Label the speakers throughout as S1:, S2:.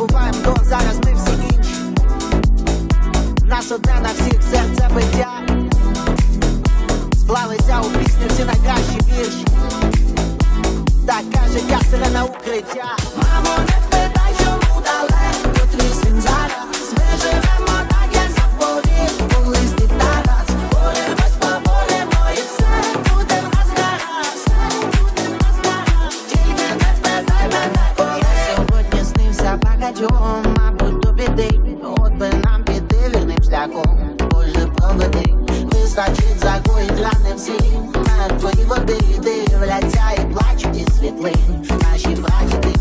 S1: Забуваємо то зараз ми всі інші. Нас одне на всіх серце биття. Склалися у пісню всі найкращі вірші. Така життя на укриття. Мамо, не загоїть рани всім. Води дивляться і плачуть світлин. Наші прадіди.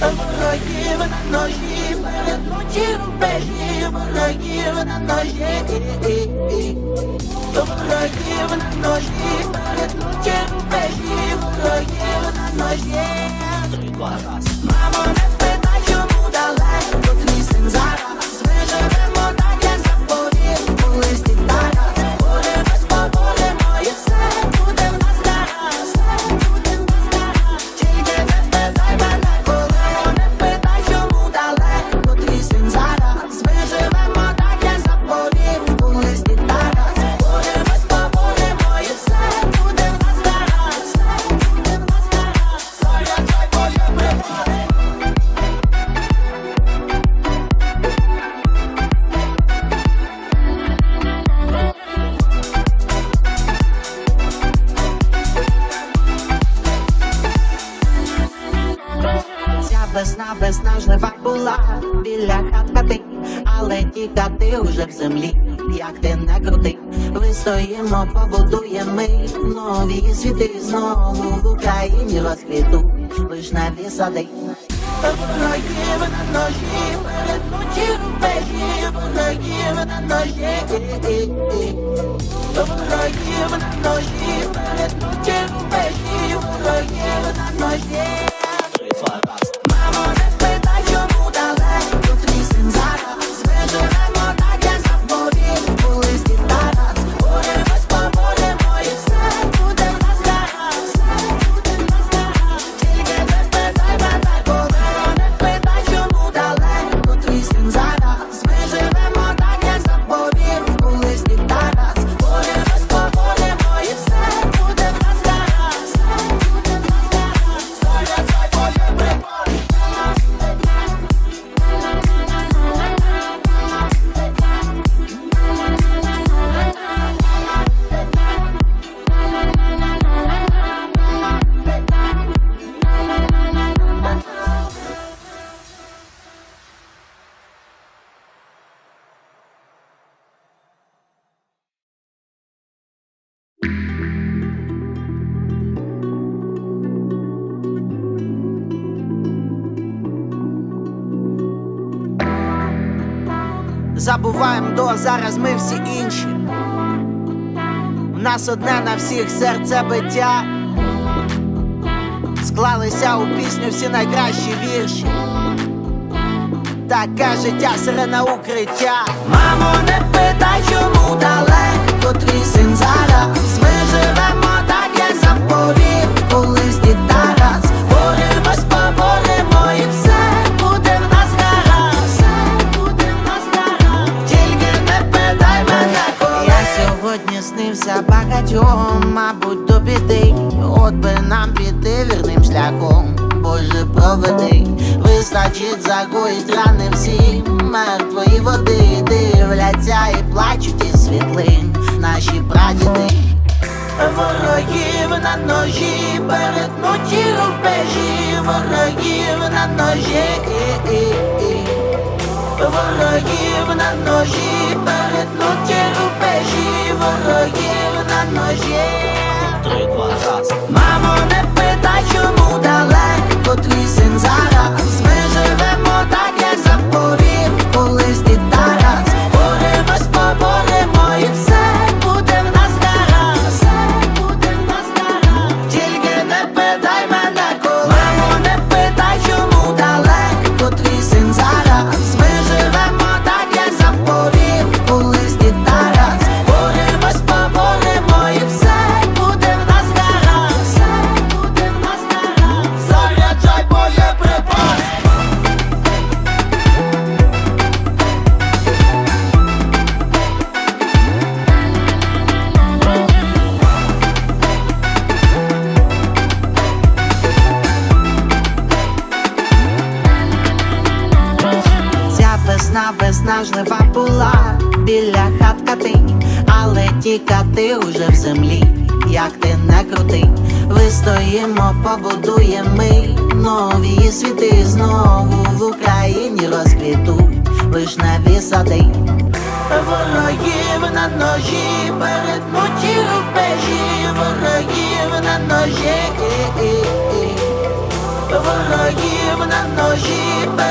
S1: Ворогів на ножі, перетнуті рубежі, ворогів на ножі. Ворогів на ножі, рубежі, ворогів на ножі. Мамо, але ті хати уже в землі, як ти не крути. Вистоїмо, побудуємо нові світи знову в Україні розквіту, вишневі сади. Ворогів на ножі, перетнуті рубежі, ворогів на ножі. Ворогів на ножі, перетнуті рубежі, ворогів на. Забуваємо до зараз ми всі інші. У нас одне на всіх серце биття. Склалися у пісню всі найкращі вірші. Таке життя сирена укриття. Мамо, не питай, чому далеко твій син зараз. Ми живемо нам піти вірним шляхом. Боже, проведи, вистачить загоїть рани всі мертвої води дивляться і плачуть із світлин наші прадіди. Ворогів на ножі, перетнуті рубежі, ворогів на ножі, ворогів на ножі, перетнуті рубежі, ворогів на ножі. Десятка ти, але тікати уже в землі, як ти не крути, вистоїмо, побудуємо ми нові світи знову в Україні розквітуть вишневі сади. Ворогів на ножі, перетнуті рубежі, ворогів на ножі, ворогів на ножі.